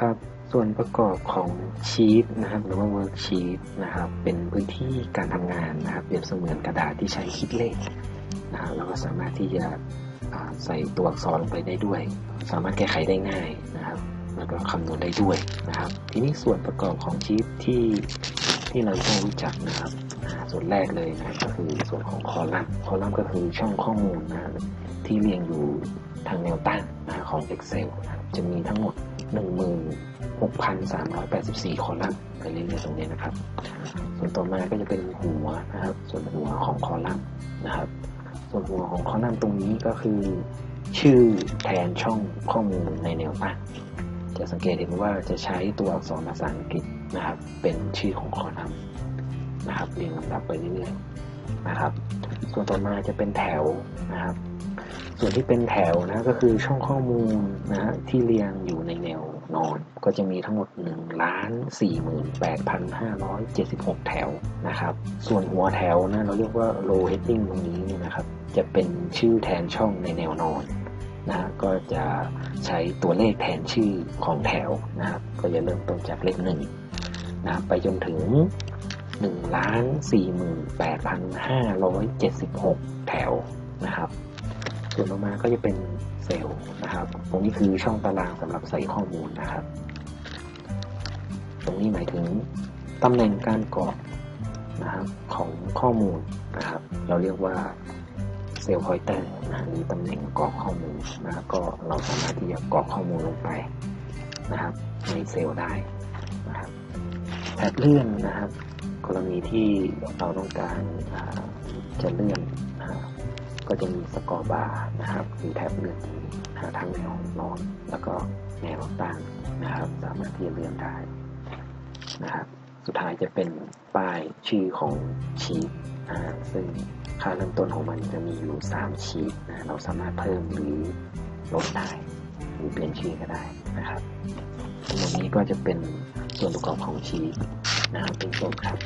ครับ ส่วนประกอบของชีตนะครับ หรือว่าเวิร์กชีตนะครับ เป็นพื้นที่การทำงานนะครับ เปรียบเสมือนกระดาษที่ใช้คิดเลขนะครับเราก็สามารถที่จะใส่ตัวอักษรลงไปได้ด้วย สามารถแก้ไขได้ง่ายนะครับ แล้วก็คำนวณได้ด้วยนะครับ ทีนี้ส่วนประกอบของชีตที่ที่เราต้องรู้จักนะครับ ส่วนแรกเลยนะก็คือส่วนของคอลัมน์ คอลัมน์ก็คือช่องข้อมูลนะที่เรียงอยู่ทางแนวตั้งนะของ Excel นะจะมีทั้งหมด 6,384 คอลัมน์ไปเรื่อยๆตรงนี้นะครับ ส่วนต่อมาก็จะเป็นหัวนะครับ ส่วนหัวของคอลัมน์นะครับ ส่วนหัวของคอลัมน์ตรงนี้ก็คือ ชื่อแทนช่องข้อมูลในแนวตั้งจะสังเกตเห็นว่าจะใช้ตัวอักษรภาษาอังกฤษนะครับ เป็นชื่อของคอลัมน์นะครับเรียงลำดับไปเรื่อยๆนะครับ ส่วนต่อมาจะเป็นแถวนะครับ ส่วนที่เป็นแถวนะก็คือช่องข้อมูลนะฮะที่เรียงอยู่ในแนวนอน ก็จะมีทั้งหมด1ล้าน48,576 แถวนะครับ ส่วนหัวแถวนะเราเรียกว่า row heading ตรงนี้เนี่ยนะครับ จะเป็นชื่อแทนช่องในแนวนอนนะก็จะใช้ตัวเลขแทนชื่อของแถวนะครับ ก็จะเริ่มต้นจากเลขหนึ่งนะไปจนถึง1ล้าน48,576 แถวนะครับ ส่วนต่อมาก็จะเป็นเซลล์นะครับ ตรงนี้คือช่องตารางสำหรับใส่ข้อมูลนะครับ ตรงนี้หมายถึงตำแหน่งการกรอกนะครับของข้อมูลนะครับ เราเรียกว่าเซลล์พอยเตอร์นะหรือตำแหน่งกรอกข้อมูลนะครับก็เราสามารถที่จะกรอกข้อมูลลงไปนะครับ ในเซลล์ได้นะครับแท็บเลื่อนนะครับ กรณีที่เราต้องการจะเลื่อน ก็จะมีสกอร์บาร์นะครับคือแท็บเลื่อนที่ทั้งแนวนอนแล้วก็แนวตั้งนะครับ สามารถที่จะเลื่อนได้นะครับสุดท้ายจะเป็นป้ายชื่อของชีตนะซึ่งค่าเริ่มต้นของมันจะมีอยู่ 3 ชีตนะเราสามารถเพิ่มหรือลดได้หรือเปลี่ยนชื่อก็ได้นะครับทั้งหมดนี้ก็จะเป็นส่วนประกอบของชีตนะครับเป็นต้นครับ